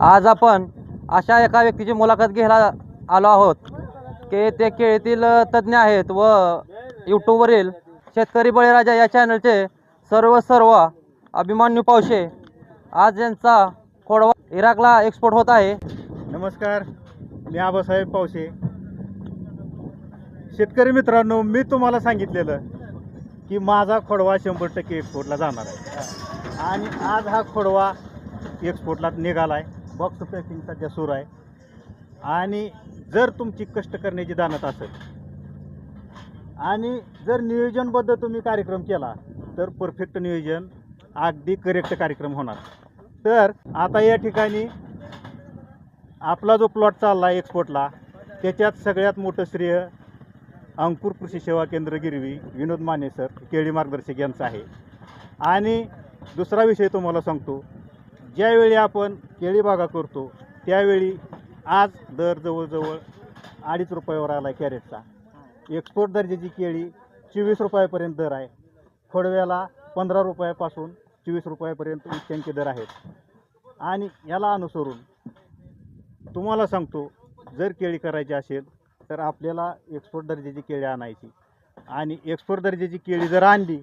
आज आपण अशा एका व्यक्तीची मुलाखत घ्यायला आलो आहोत की ते केळीतील तज्ज्ञ आहेत व यूट्यूबवरील शेतकरी बळीराजा या चॅनलचे सर्व सर्व अभिमान्यू पावशे. आज यांचा खोडवा इराकला एक्सपोर्ट होत आहे. नमस्कार मी आबासाहेब पावशे. शेतकरी मित्रांनो मी तुम्हाला सांगितलेलं की माझा खोडवा शंभर टक्के एक्सपोर्टला जाणार आहे. आणि आज हा खोडवा एक्सपोर्टला निघाला आहे बॉक्स पॅकिंगचा सध्या सुरू आहे. आणि जर तुमची कष्ट करण्याची जाणत असेल आणि जर नियोजनबद्ध तुम्ही कार्यक्रम केला तर परफेक्ट नियोजन अगदी करेक्ट कार्यक्रम होणार. तर आता या ठिकाणी आपला जो प्लॉट चालला एक्सपोर्टला त्याच्यात सगळ्यात मोठं श्रेय अंकुर कृषी सेवा केंद्र गिरवी विनोद माने सर केळी मार्गदर्शक यांचं आहे. आणि दुसरा विषय तुम्हाला सांगतो ज्यावेळी आपण केळीबागा करतो त्यावेळी आज दर जवळजवळ अडीच रुपयावर आला आहे कॅरेटचा. एक्सपोर्ट दर्जाची केळी चोवीस रुपयापर्यंत दर आहे. खोडव्याला पंधरा रुपयापासून चोवीस रुपयापर्यंत उच्चांकी दर आहेत. आणि याला अनुसरून तुम्हाला सांगतो जर केळी करायची असेल तर आपल्याला एक्सपोर्ट दर्जाची केळी आणायची. आणि एक्सपोर्ट दर्जाची केळी जर आणली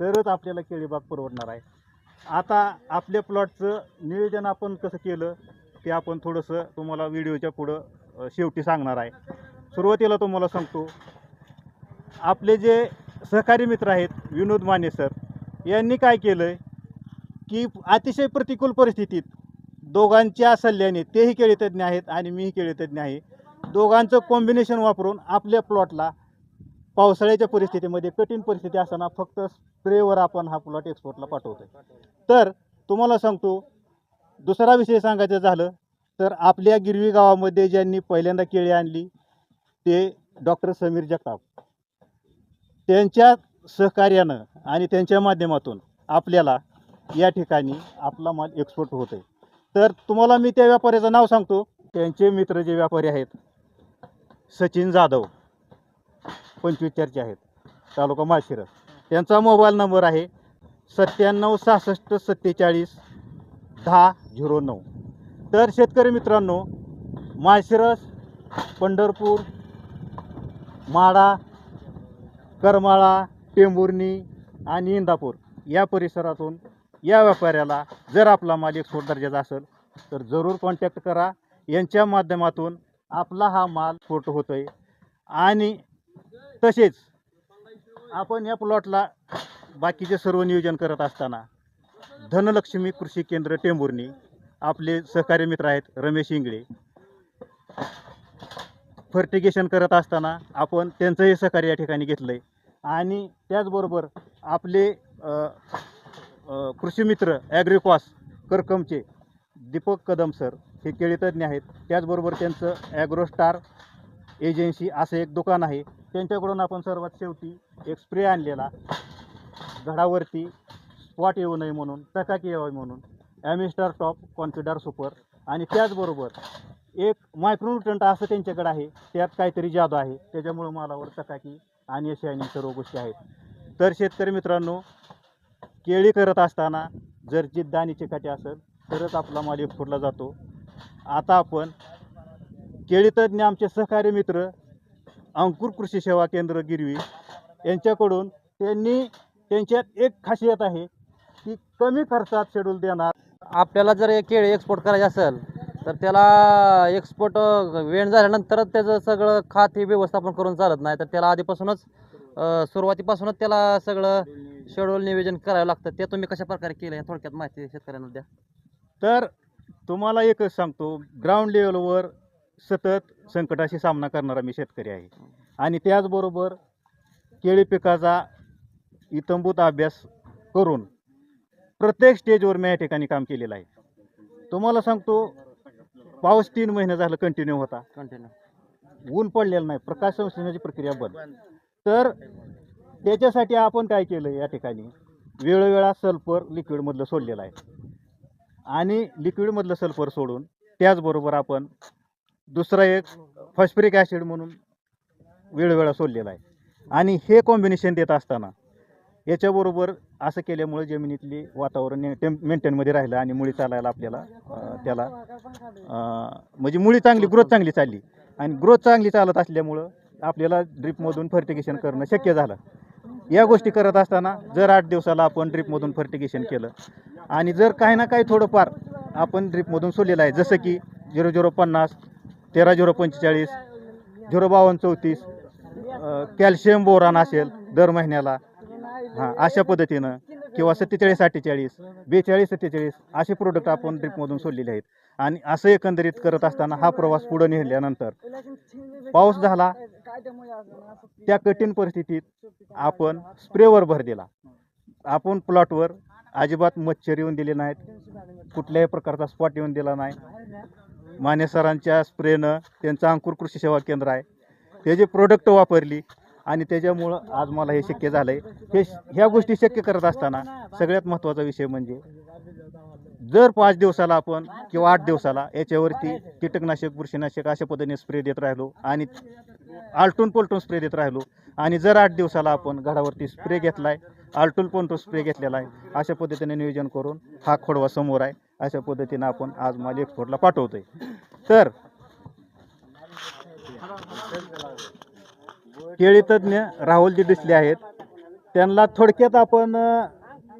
तरच आपल्याला केळीबाग परवडणार आहे. आता आपल्या प्लॉटचं नियोजन आपण कसं केलं ते आपण थोडंसं तुम्हाला व्हिडिओच्या पुढं शेवटी सांगणार आहे. सुरुवातीला तुम्हाला सांगतो आपले जे सहकारी मित्र आहेत विनोद माने सर यांनी काय केलं आहे की अतिशय प्रतिकूल परिस्थितीत दोघांच्या सल्ल्याने तेही केळीतज्ञ आहेत आणि मीही केळीतज्ञ आहे दोघांचं कॉम्बिनेशन वापरून आपल्या प्लॉटला पावसाळ्याच्या परिस्थितीमध्ये कठीण परिस्थिती असताना फक्त स्प्रेवर आपण हा प्लॉट एक्सपोर्टला पाठवतो तर तुम्हाला सांगतो दुसरा विषय सांगायचं झालं तर आपल्या गिरवी गावामध्ये ज्यांनी पहिल्यांदा केळी आणली ते डॉक्टर समीर जगताप. त्यांच्या सहकार्यानं आणि त्यांच्या माध्यमातून आपल्याला या ठिकाणी आपला माल एक्सपोर्ट होत आहे तर तुम्हाला मी त्या व्यापाऱ्याचं नाव सांगतो. त्यांचे मित्र जे व्यापारी आहेत सचिन जाधव. पंचवीसचारचे आहेत. तालुका माळशिरस. त्यांचा मोबाईल नंबर आहे सत्त्याण्णव सहासष्ट सत्तेचाळीस दहा झिरो नऊ. तर शेतकरी मित्रांनो माळशिरस पंढरपूर माडा करमाळा टेंभुर्णी आणि इंदापूर या परिसरातून या व्यापाऱ्याला जर आपला माल एक्सपोर्ट दर्जाचा असेल तर जरूर कॉन्टॅक्ट करा. यांच्या माध्यमातून आपला हा माल एक्सपोर्ट होतो आहे आणि तसेच आपण या प्लॉटला बाकीचे सर्व नियोजन करत असताना धनलक्ष्मी कृषी केंद्र टेंभुर्णी आपले सहकारी मित्र आहेत रमेश इंगळे. फर्टिगेशन करत असताना आपण त्यांचंही सहकार्य या ठिकाणी घेतलं आहे आणि त्याचबरोबर आपले कृषीमित्र ॲग्रिकॉस करकमचे दीपक कदम सर हे केळीतज्ञ आहेत. त्याचबरोबर त्यांचं ॲग्रोस्टार एजन्सी असं एक दुकान आहे. त्यांच्याकडून आपण सर्वात शेवटी एक स्प्रे आणलेला. झाडावरती स्पॉट येऊ नये म्हणून टकाकी यावी म्हणून ॲमिस्टार टॉप कॉन्फिडर सुपर आणि त्याचबरोबर एक मायक्रोन्युट्रंट असं त्यांच्याकडे आहे त्यात काहीतरी जादू आहे. त्याच्यामुळं मालावर चकाकी आणि शायनिंग सर्व गोष्टी आहेत. तर शेतकरी मित्रांनो केळी करत असताना जर जिद्द आणि चिकाटी असेल तरच आपला माल एक्सपोर्टला जातो. आता आपण केळी तज्ज्ञ आमचे सहकारी मित्र अंकुर कृषी सेवा केंद्र गिरवी यांच्याकडून त्यांनी त्यांच्यात एक खासियत आहे की कमी खर्चात शेड्यूल देणार. आपल्याला जर हे केळी एक्सपोर्ट करायचे असेल तर त्याला एक्सपोर्ट वेळ झाल्यानंतरच त्याचं सगळं खात हे व्यवस्थापन करून चालत नाही. तर त्याला आधीपासूनच सुरुवातीपासूनच त्याला सगळं शेड्यूल नियोजन करावं लागतं. ते तुम्ही कशा प्रकारे केलं आहे थोडक्यात माहिती शेतकऱ्यांना द्या. तर तुम्हाला एकच सांगतो ग्राउंड लेवलवर सतत संकटाशी सामना करणारा मी शेतकरी आहे. आणि त्याचबरोबर केळी पिकाचा इतंभूत अभ्यास करून प्रत्येक स्टेजवर मी या ठिकाणी काम केलेलं आहे. तुम्हाला सांगतो पाऊस तीन महिने झालं कंटिन्यू होता. कंटिन्यू ऊन पडलेलं नाही प्रकाश संश्लेषणाची प्रक्रिया बंद. तर त्याच्यासाठी आपण काय केलं या ठिकाणी? वेळोवेळा सल्फर लिक्विडमधलं सोडलेलं आहे. आणि लिक्विडमधलं सल्फर सोडून त्याचबरोबर आपण दुसरा एक फॉस्फरिक ॲसिड म्हणून वेळोवेळा सोडलेला आहे. आणि हे कॉम्बिनेशन देत असताना याच्याबरोबर असं केल्यामुळे जमिनीतली वातावरण टेम मेंटेनमध्ये राहिलं आणि मुळी चालायला आपल्याला त्याला म्हणजे मुळी चांगली ग्रोथ चांगली चालली. आणि ग्रोथ चांगली चालत असल्यामुळं आपल्याला ड्रिपमधून फर्टिगेशन करणं शक्य झालं. या गोष्टी करत असताना जर आठ दिवसाला आपण ड्रिपमधून फर्टिगेशन केलं आणि जर काही ना काही थोडंफार आपण ड्रिपमधून सोडलेलं आहे जसं की झिरो झिरो पन्नास तेरा झिरो पंचेचाळीस झिरो बावन्न चौतीस कॅल्शियम बोरान असेल दर महिन्याला. हां अशा पद्धतीनं किंवा सत्तेचाळीस अठ्ठेचाळीस बेचाळीस सत्तेचाळीस असे प्रोडक्ट आपण ड्रिपमधून सोडलेले आहेत. आणि असं एकंदरीत करत असताना हा प्रवास पुढे नेल्यानंतर पाऊस झाला त्या कठीण परिस्थितीत आपण स्प्रेवर भर दिला. आपण प्लॉटवर अजिबात मच्छर येऊन दिले नाहीत कुठल्याही प्रकारचा स्पॉट येऊन दिला नाही. माने सरांच्या स्प्रेनं त्यांचं अंकुर कृषी सेवा केंद्र आहे. त्याचे प्रोडक्ट वापरली आणि त्याच्यामुळं आज मला हे शक्य झालं आहे हे ह्या गोष्टी शक्य करत असताना सगळ्यात महत्त्वाचा विषय म्हणजे जर पाच दिवसाला आपण किंवा आठ दिवसाला याच्यावरती कीटकनाशक बुरशीनाशक अशा पद्धतीने स्प्रे देत राहिलो आणि आलटून पलटून स्प्रे देत राहिलो आणि जर आठ दिवसाला आपण घरावरती स्प्रे घेतला आहे आलटून पलटून स्प्रे घेतलेला आहे अशा पद्धतीने नियोजन करून हा खोडवा समोर आहे. अशा पद्धतीनं आपण आज माल एक्सपोर्टला पाठवतो आहे तर केळी तज्ज्ञ राहुलजी डिसले आहेत त्यांना थोडक्यात आपण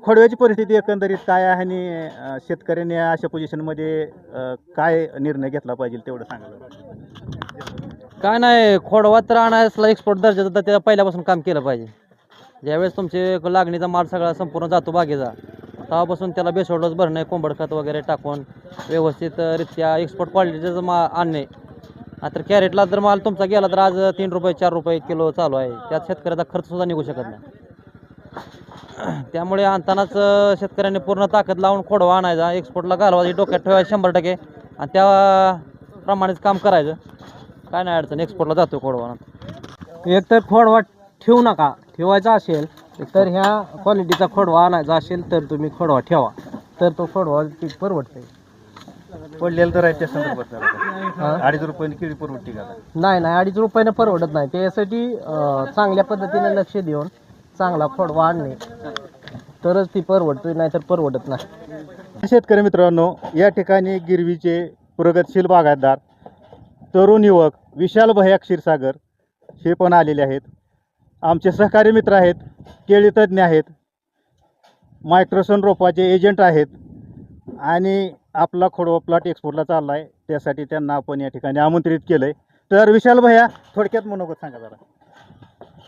खोडव्याची परिस्थिती एकंदरीत काय आहे आणि शेतकऱ्यांनी अशा पोझिशनमध्ये काय निर्णय घेतला पाहिजे तेवढं सांगा काय नाही खोडवा तर आणायला एक्सपोर्ट दर्जाचा तर त्या पहिल्यापासून काम केलं पाहिजे. ज्यावेळेस तुमचे लागणीचा माल सगळा संपूर्ण जातो बागेचा तेव्हापासून त्याला बेसोडच भरणे कोंबड खत वगैरे टाकून व्यवस्थितरित्या एक्सपोर्ट क्वालिटीचं मा आणणे. तर कॅरेटला जर माल तुमचा गेला तर आज तीन रुपये चार रुपये किलो चालू आहे. त्यात शेतकऱ्याचा खर्चसुद्धा निघू शकत नाही. त्यामुळे आणतानाच शेतकऱ्यांनी पूर्ण ताकद लावून खोडवा आणायचा. एक्सपोर्टला घालवायची डोक्यात ठेवायचं शंभर टक्के. आणि त्याप्रमाणेच काम करायचं. काय नाही अडचण एक्सपोर्टला जातो खोडवा एक तर खोडवा ठेवू नका. ठेवायचा असेल तर ह्या क्वालिटीचा खोडवा आणायचा असेल तर तुम्ही खोडवा ठेवा. तर तो खोडवा पीक परवडते पडलेलं तर आहे त्या संदर्भात जरा. अडीच रुपयांनी केळी परवडती का नाही नाही अडीच रुपयानं परवडत नाही. त्यासाठी चांगल्या पद्धतीने लक्ष देऊन चांगला खोडवा आणणे. तरच ती परवडते नाहीतर परवडत नाही. शेतकरी मित्रांनो या ठिकाणी गिरवीचे प्रगतशील बागायतदार तरुण युवक विशाल भैया क्षीरसागर हे पण आलेले आहेत. आमचे सहकारी मित्र आहेत केळी तज्ज्ञ आहेत मायक्रोसन रोपाचे एजंट आहेत आणि आपला खोडवा प्लॉट एक्सपोर्टला चालला आहे त्यासाठी त्यांना आपण या ठिकाणी आमंत्रित केलं आहे तर विशाल भैया थोडक्यात मनोगत सांगा जरा.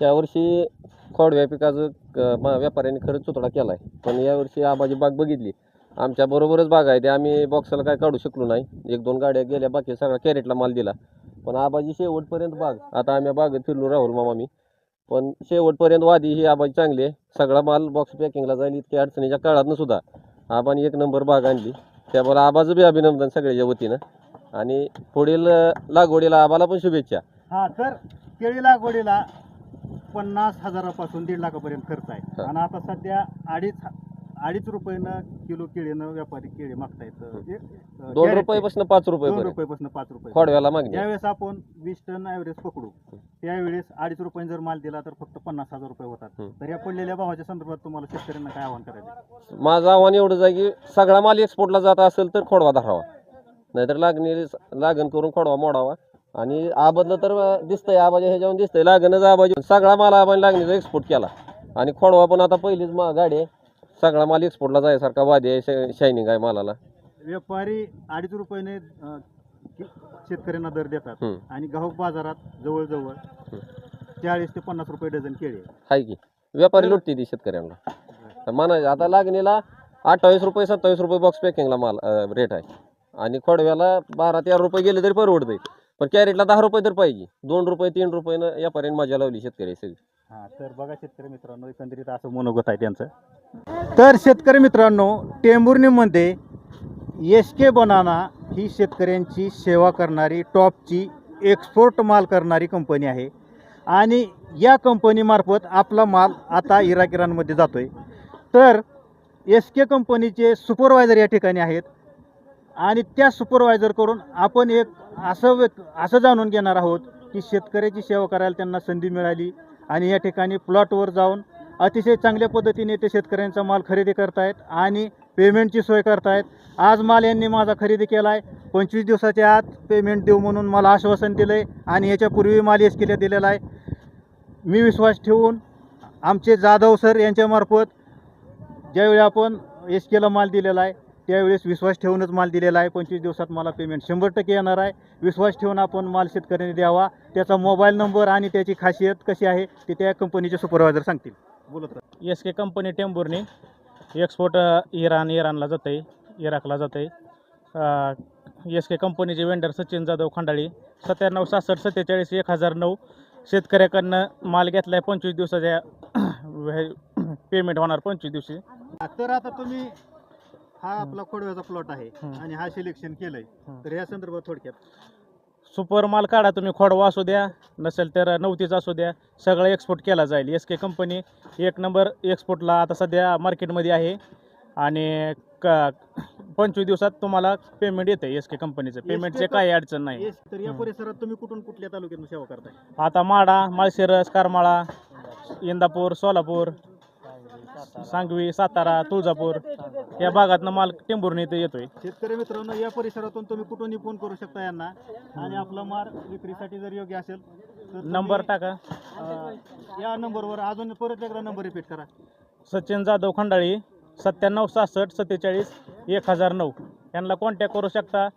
यावर्षी खोडव्या पिकाचं क- मा- व्यापाऱ्यांनी खरंच चुतडा केला आहे पण यावर्षी आबाजी बाग बघितली. आमच्या बरोबरच बाग आहे ते. आम्ही बॉक्सला काय काढू शकलो नाही. एक दोन गाड्या गेल्या बाकी सगळा कॅरेटला माल दिला. पण आबाजी शेवटपर्यंत बाग. आता आम्ही बागेत फिरलो राहुल मामा मी. पण शेवटपर्यंत वादी ही आबाजी चांगली आहे. सगळा माल बॉक्स पॅकिंगला जाईल इतक्या अडचणीच्या काळातनं सुद्धा. आबानी एक नंबर बाग आणली. त्यामुळे आबाचं बी अभिनंदन सगळ्याच्या वतीनं. आणि पुढील लागवडीला आबाला पण शुभेच्छा. हां तर केळी लागवडीला पन्नास हजारापासून दीड लाखापर्यंत खर्च आहे. आणि आता सध्या अडीच अडीच रुपयानं किलो केळीनं व्यापारी केळी मागतायत. म्हणजे, अं, दोन. रुपयापासून पाच दोन रुपये रुपयापासून पाच रुपये. खोडव्याला मागणी ज्यावेळेस आपण वीस टन ॲव्हरेज पकडू. त्यावेळेस अडीच रुपये जर माल दिला तर फक्त पन्नास हजार रुपये होतात. तर या पडलेल्या भावाच्या संदर्भात तुम्हाला शेतकऱ्यांना काय आव्हान करायचं माझं आव्हान एवढंच आहे की सगळा माल एक्सपोर्टला जात असेल तर खोडवा धरावा. नाहीतर लागणी लागण करून खोडवा मोडावा. आणि आबादलं तर अं, दिसतंय आबाजी ह्याच्यावर दिसतंय लागणच आबाजी. सगळा माल आबाने लागणीचा एक्सपोर्ट केला. आणि खोडवा पण आता पहिलीच मा गाडी आहे. सगळा माल एक्सपोर्टला जायसारखा वादी आहे शायनिंग आहे मालाला. व्यापारी अडीच रुपयाने अं, कि- शेतकऱ्यांना दर देतात. हम्म. आणि घाऊक बाजारात जवळजवळ चाळीस ते पन्नास रुपये डझन केळी आहे. आहे की. व्यापारी लुटते ती शेतकऱ्यांना. तर म्हणायचं आता लागणीला अठ्ठावीस रुपये सत्तावीस रुपये बॉक्स पॅकिंगला माल रेट आहे. आणि खोडव्याला बारा तेरा रुपये गेले तरी परवडतंय. पण कॅरेटला दहा रुपये तर पाहिजे. दोन रुपये तीन रुपयानं यापर्यंत मजा लावली शेतकरी सगळी. हा तर बघा शेतकरी मित्रांनो एकंदरीत असं मनोगत आहे त्यांचं. तर शेतकरी मित्रांनो टेंभुर्णीमध्ये एस के बनाना ही शेतकऱ्यांची सेवा करणारी टॉपची एक्सपोर्ट माल करणारी कंपनी आहे. आणि या कंपनीमार्फत आपला माल आता इराक इराणमध्ये जातो आहे तर एस के कंपनीचे सुपरवायझर या ठिकाणी आहेत. आणि त्या सुपरवायझरकडून आपण एक असं व्यक् असं जाणून घेणार आहोत की शेतकऱ्याची सेवा करायला त्यांना संधी मिळाली आणि या ठिकाणी प्लॉटवर जाऊन अतिशय चांगल्या पद्धतीने ते शेतकऱ्यांचा माल खरेदी करतायत आणि पेमेंटची सोय करतायत. आज माल यांनी माझा खरेदी केला आहे पंचवीस दिवसाच्या आत पेमेंट देऊ म्हणून मला आश्वासन दिलं आहे आणि याच्यापूर्वी माल एस केला दिलेला आहे. मी विश्वास ठेवून आमचे जाधव सर यांच्यामार्फत ज्यावेळी आपण एस केला माल दिलेला आहे त्यावेळेस विश्वास ठेवूनच माल दिलेला आहे. पंचवीस दिवसात मला पेमेंट शंभर टक्के येणार आहे. विश्वास ठेवून आपण माल शेतकऱ्यांनी द्यावा. त्याचा मोबाईल नंबर आणि त्याची खासियत कशी आहे ते त्या कंपनीचे सुपरवायझर सांगतील. बोलत S K company Tembhurni export Iran इराणला जातं आहे इराकला जातं आहे एस के कंपनीचे वेंडर सचिन जाधव खंडाळी सत्त्याण्णव सहासष्ट सत्तेचाळीस एक हजार नऊ शेतकऱ्याकडनं माल घेतला आहे पंचवीस दिवसाच्या पेमेंट होणार पंचवीस दिवशी. तर आता तुम्ही हा आपला खोडव्याचा प्लॉट आहे. आणि हा सिलेक्शन केलंय. तर या संदर्भात थोडक्यात. सुपर माल काढा तुम्ही खोडवा असू द्या नसेल तर नवतीचा असू द्या सगळं एक्सपोर्ट केला जाईल. एस के कंपनी एक नंबर एक्सपोर्टला आता सध्या मार्केटमध्ये आहे. आणि क पंचवीस दिवसात तुम्हाला पेमेंट येतं एस के कंपनीचं पेमेंटचे काही अडचण नाही. येस, तर या. परिसरात तुम्ही कुठून कुठल्या तालुक्यातून सेवा करताय? आता माडा माळशिरस करमाळा इंदापूर सोलापूर सांगवी सातारा तुळजापूर या भागातनं माल टेंभुर्णी इथं येतोय. शेतकरी मित्रांनो या परिसरातून तुम्ही कुठूनही फोन करू शकता यांना. आणि आपला माल विक्रीसाठी जर योग्य असेल तर तुम्ही, नंबर टाका. अं, या नंबरवर अजून परत एकदा नंबर रिपीट करा. सचिन जाधव खंडाळी सत्त्याण्णव सहासष्ट सत्तेचाळीस एक हजार नऊ. यांना कॉन्टॅक्ट करू शकता.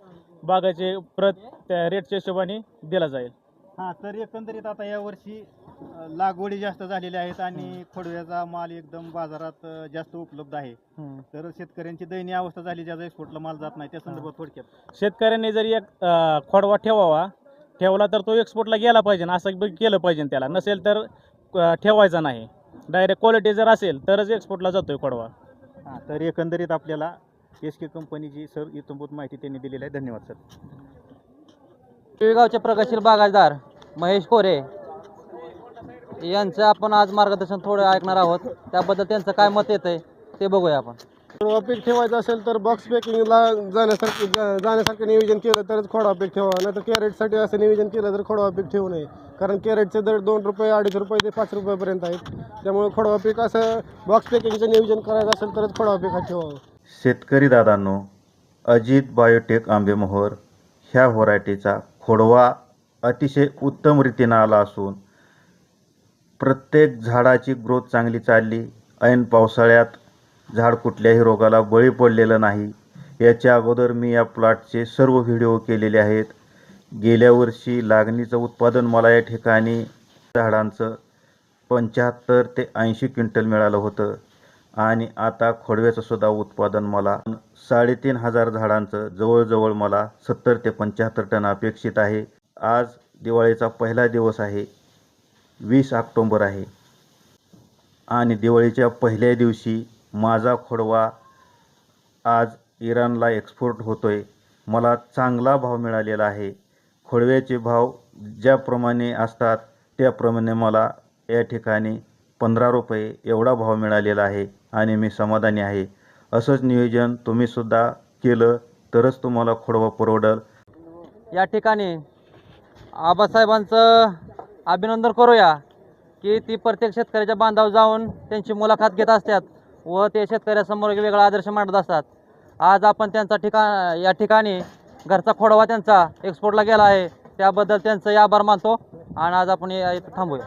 बागाचे प्रत त्या रेटच्या हिशोबाने दिला जाईल. हां तर एकंदरीत आता यावर्षी अं, लागवडी जास्त झालेल्या आहेत आणि खोडव्याचा माल एकदम बाजारात अं, जास्त उपलब्ध आहे. तर शेतकऱ्यांची दयनीय अवस्था झाली ज्याचा एक्सपोर्टला माल जात नाही त्या संदर्भात थोडक्यात. शेतकऱ्यांनी जरी एक अं, खोडवा ठेवावा ठेवला तर तो एक्सपोर्टला गेला पाहिजे असं बी केलं पाहिजे त्याला. नसेल तर अं, ठेवायचा नाही. डायरेक्ट क्वालिटी जर असेल तरच एक्सपोर्टला जातोय खोडवा. हां तर एकंदरीत आपल्याला एस के कंपनीची सर इतंभूत माहिती त्यांनी दिलेली आहे. धन्यवाद सर. गावचे प्रगतशील बागायतदार महेश कोरे यांचं आपण आज मार्गदर्शन थोडं ऐकणार आहोत. त्याबद्दल त्यांचं काय मत येतंय ते बघूया आपण. खोडवा पीक ठेवायचं असेल तर बॉक्स पॅकिंगला जाण्यासारखं जा- जाण्यासारखं नियोजन केलं तरच खोडवा पीक ठेवावं नाही तर कॅरेटसाठी असं नियोजन केलं तर खोडवा पीक ठेवू नये. कारण कॅरेटचे दर दोन रुपये अडीच रुपये ते पाच रुपयापर्यंत आहेत. त्यामुळे खोडवा पीक असं बॉक्स पॅकिंगचं नियोजन करायचं असेल तरच खोडवा पीक हा ठेवावं शेतकरी दादांनो अजित बायोटेक आंबेमोहोर ह्या व्हरायटीचा खोडवा अतिशय उत्तम रीतीनं आला असून प्रत्येक झाडाची ग्रोथ चांगली चालली ऐन पावसाळ्यात झाड कुठल्याही रोगाला बळी पडलेलं नाही. याच्या अगोदर मी या प्लॉटचे सर्व व्हिडिओ केलेले आहेत. गेल्या वर्षी लागणीचं उत्पादन मला या ठिकाणी झाडांचं पंच्याहत्तर ते ऐंशी क्विंटल मिळालं होतं. आणि आता खोडव्याचं सुद्धा उत्पादन मला साडेतीन हजार झाडांचं जवळजवळ मला सत्तर ते पंच्याहत्तर टन अपेक्षित आहे. आज दिवाळीचा पहिला दिवस आहे. वीस ऑक्टोंबर आहे. आणि दिवाळीच्या पहिल्या दिवशी माझा खोडवा आज इराणला एक्सपोर्ट आहे मला चांगला भाव मिळालेला आहे. खोडव्याचे भाव ज्याप्रमाणे असतात त्याप्रमाणे मला या ठिकाणी पंधरा रुपये एवढा भाव मिळालेला आहे. आणि मी समाधानी आहे. असंच नियोजन तुम्हीसुद्धा केलं तरच तुम्हाला खोडवा परवडल. या ठिकाणी आबासाहेबांचं अभिनंदन करूया की ती प्रत्येक शेतकऱ्याच्या बांधावर जाऊन त्यांची मुलाखत घेत असतात व ते शेतकऱ्यासमोर वेगळा आदर्श मांडत असतात. आज आपण त्यांचा ठिकाण या ठिकाणी घरचा खोडवा त्यांचा एक्सपोर्टला गेला आहे. त्याबद्दल त्यांचं आभार मानतो आणि आज आपण या इथं थांबूया.